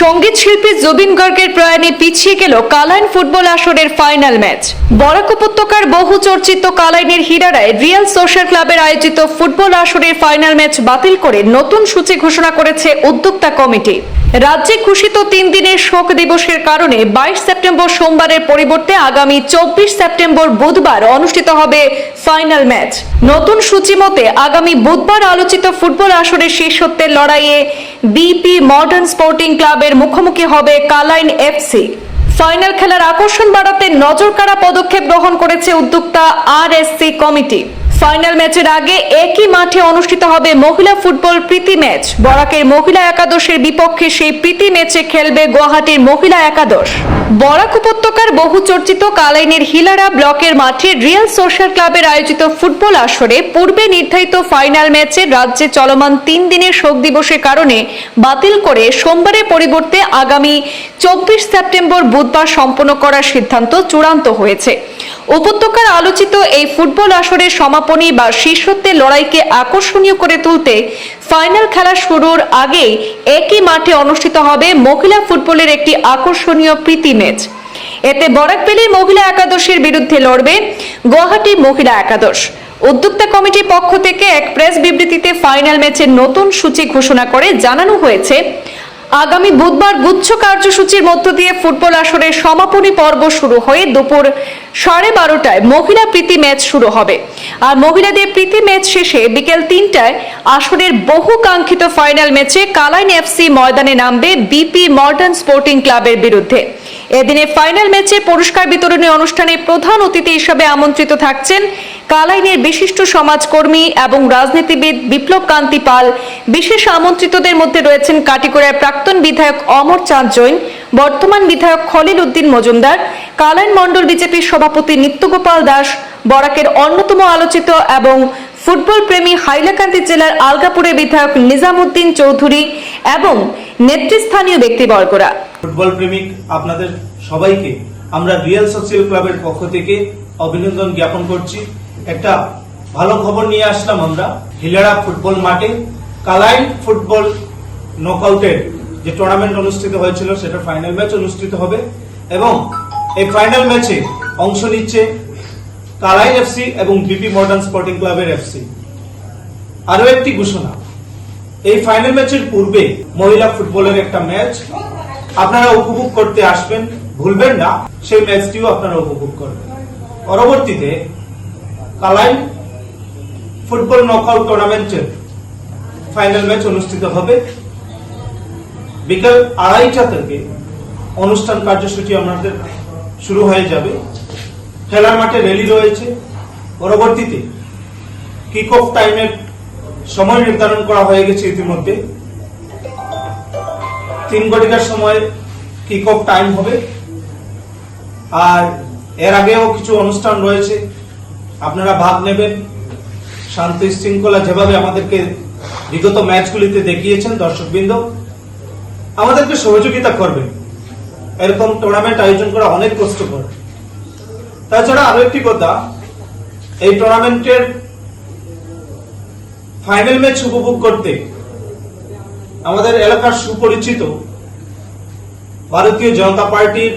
সংগীত শিল্পী জুবিন গর্গের প্রয়াণে পিছিয়ে গেল কালাইন ফুটবল আসরের ফাইনাল ম্যাচ। বরাক উপত্যকার বহু চর্চিত কালাইনের হিরারায় রিয়াল সোশ্যাল ক্লাবের আয়োজিত ফুটবল আসরের ফাইনাল ম্যাচ বাতিল করে নতুন সূচি ঘোষণা করেছে উদ্যোক্তা কমিটি। রাজ্যে ঘোষিত তিন দিনের শোক দিবসের কারণে বাইশ সেপ্টেম্বর সোমবারের পরিবর্তে আগামী চব্বিশ সেপ্টেম্বর বুধবার অনুষ্ঠিত হবে ফাইনাল ম্যাচ। নতুন সূচি মতে, আগামী বুধবার আলোচিত ফুটবল আসরের শীর্ষত্বের লড়াইয়ে বিপি মডার্ন স্পোর্টিং ক্লাবের মুখোমুখি হবে কালাইন এফসি ফাইনাল খেলার আকর্ষণ বাড়াতে নজরকাড়া পদক্ষেপ গ্রহণ করেছে উদ্যোক্তা আরএসসি কমিটি। ফাইনাল ম্যাচের আগে একই মাঠে অনুষ্ঠিত হবে মহিলা ফুটবল প্রীতি ম্যাচ। বরাকের মহিলা একাদশের বিপক্ষে সেই প্রীতি ম্যাচে খেলবে গুয়াহাটির মহিলা একাদশ। বরাক উপত্যকার বহু চর্চিত কালাইনের হিলারা ব্লকের মাঠে রিয়েল সোশ্যাল ক্লাবের আয়োজিত ফুটবল আসরে পূর্বে নির্ধারিত ফাইনাল ম্যাচে রাজ্যে চলমান তিন দিনের শোক দিবসের কারণে বাতিল করে সোমবারের পরিবর্তে আগামী চব্বিশ সেপ্টেম্বর বুধবার সম্পন্ন করার সিদ্ধান্ত চূড়ান্ত হয়েছে। উপত্যকার আলোচিত এই ফুটবল আসরের সমাপনী বা শীর্ষত্বের লড়াইকে আকর্ষণীয় করে তুলতে ফাইনাল খেলা শুরুর আগেই একই মাঠে অনুষ্ঠিত হবে মহিলা ফুটবলের একটি আকর্ষণীয় প্রীতি ম্যাচ। এতে বরাকবেলির মহিলা একাদশের বিরুদ্ধে লড়বে গুয়াহাটি মহিলা একাদশ। উদ্যোক্তা কমিটির পক্ষ থেকে এক প্রেস বিবৃতিতে ফাইনাল ম্যাচের নতুন সূচি ঘোষণা করে জানানো হয়েছে আগামী বুধবার গুচ্ছ কার্যসূচির মধ্য দিয়ে ফুটবল আসরের সমাপনী পর্ব শুরু হয়ে দুপুর সাড়ে বারোটায় মহিলা প্রীতি ম্যাচ শুরু হবে। আর মহিলাদের প্রীতি ম্যাচ শেষে বিকেল তিনটায় আসরের বহু কাঙ্ক্ষিত ফাইনাল ম্যাচে কালাইন এফসি ময়দানে নামবে বিপি মডার্ন স্পোর্টিং ক্লাবের বিরুদ্ধে। এদিনে ফাইনাল ম্যাচে পুরস্কার বিতরণী অনুষ্ঠানে প্রধান অতিথি হিসেবে আমন্ত্রিত থাকছেন কালাইনের বিশিষ্ট সমাজকর্মী এবং রাজনীতিবিদ বিপ্লব কান্তি পাল। বিশেষ আমন্ত্রিতদের মধ্যে রয়েছেন কাটিগড়ার প্রাক্তন বিধায়ক অমর চাঁদ জৈন, বর্তমান বিধায়ক খলিল উদ্দিন মজুমদার, কালাইন মণ্ডল বিজেপির সভাপতি নিত্যগোপাল দাস, বরাকের অন্যতম আলোচিত এবং ফুটবল প্রেমী হাইলাকান্দি জেলার আলগাপুরের বিধায়ক নিজামুদ্দিন চৌধুরী এবং নেতৃস্থানীয় ব্যক্তিবর্গরা। ফুটবল প্রেমিক আপনাদের সবাইকে আমরা রিয়েল সোশ্যাল ক্লাবের পক্ষ থেকে অভিনন্দন জ্ঞাপন করছি। একটা ভালো খবর নিয়ে আসলাম আমরা। হিলারা ফুটবল মাঠে কালাইন ফুটবল নকআউটের যে টুর্নামেন্ট অনুষ্ঠিত হয়েছিল, সেটা ফাইনাল ম্যাচ অনুষ্ঠিত হবে এবং এই ফাইনাল ম্যাচে অংশ নিচ্ছে কালাইন এফসি এবং বিপি মডার্ন স্পোর্টিং ক্লাবের এফসি আরও একটি ঘোষণা, এই ফাইনাল ম্যাচের পূর্বে মহিলা ফুটবলের একটা ম্যাচ আপনারা উপভোগ করতে আসবেন। ভুলবেন না, সেই ম্যাচটিও আপনারা উপভোগ করবেন। পরবর্তীতে কালাইন ফুটবল নকআউট টুর্নামেন্টের ফাইনাল ম্যাচ অনুষ্ঠিত হবে। বিকাল আড়াইটা থেকে অনুষ্ঠান কার্যসূচি আমাদের শুরু হয়ে যাবে। খেলার মাঠে র্যালি রয়েছে। পরবর্তীতে কিক অফ টাইমের সময় নির্ধারণ করা হয়ে গেছে ইতিমধ্যে। তিন ঘটিকার সময় কিক অফ টাইম হবে। আর এর আগেও কিছু অনুষ্ঠান রয়েছে। আপনারা ভাগ নেবেন। শান্তি শৃঙ্খলা যেভাবে আমাদেরকে বিগত ম্যাচগুলিতে দেখিয়েছেন দর্শকবৃন্দ, আমাদেরকে সহযোগিতা করবেন। এরকম টুর্নামেন্ট আয়োজন করা অনেক কষ্টকর। তাছাড়া আরও একটি কথা, এই টুর্নামেন্টের ফাইনাল ম্যাচ উপভোগ করতে আমাদের এলাকার সুপরিচিত ভারতীয় জনতা পার্টির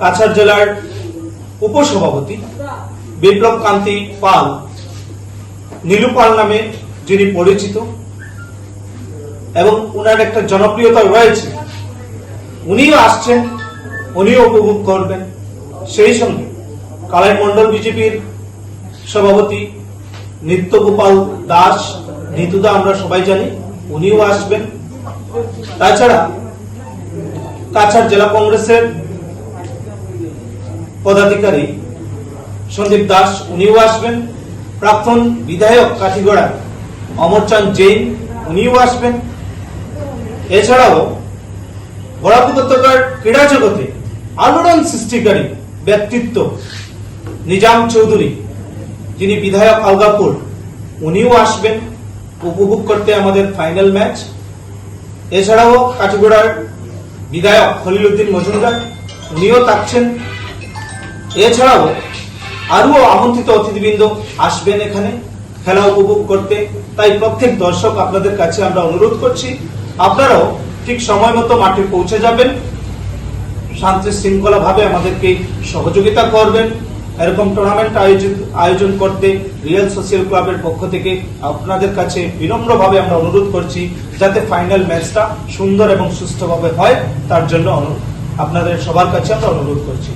কাছাড় জেলার উপসভাপতি বিপ্লব কান্তি পাল, নীলু পাল নামে যিনি পরিচিত এবং উনার একটা জনপ্রিয়তা রয়েছে। উনিও আসছেন, উনিও উপভোগ করবেন। সেই সঙ্গে কালাই মন্ডল বিজেপির সভাপতি নিত্যগোপাল দাস, নিতুদা আমরা সবাই জানি। উনিও আসবেন। তাছাড়া কাছাড় জেলা কংগ্রেসের পদাধিকারী সন্দীপ দাস, উনিও আসবেন। প্রাক্তন বিধায়ক কাঠিগড়া অমরচাঁদ জৈন, উনিও আসবেন। এছাড়াও বরাক উপত্যকার ক্রীড়া জগতে আলোড়ন সৃষ্টিকারী ব্যক্তিত্ব নিজাম চৌধুরী, যিনি বিধায়ক আলগাপুর, উনিও আসবেন। উপভোগ করতে আমাদের ফাইনাল ম্যাচ এছাড়াও কাঠিগোড়ার বিধায়ক খলিল উদ্দিন মজুমদার, উনিও থাকছেন। এছাড়াও আরও আমন্ত্রিত অতিথিবৃন্দ আসবেন এখানে, খেলা উপভোগ করতে। তাই প্রত্যেক দর্শক আপনাদের কাছে আমরা অনুরোধ করছি, আপনারাও ঠিক সময় মতো মাঠে পৌঁছে যাবেন। শান্তি শৃঙ্খলাভাবে আমাদেরকে সহযোগিতা করবেন। এরকম টুর্নামেন্ট আয়োজন আয়োজন করতে রিয়েল সোশিয়াল ক্লাবের পক্ষ থেকে আপনাদের কাছে বিনম্রভাবে আমরা অনুরোধ করছি যাতে ফাইনাল ম্যাচটা সুন্দর এবং সুস্থভাবে হয়, তার জন্য আপনাদের সবার কাছে আমরা অনুরোধ করছি।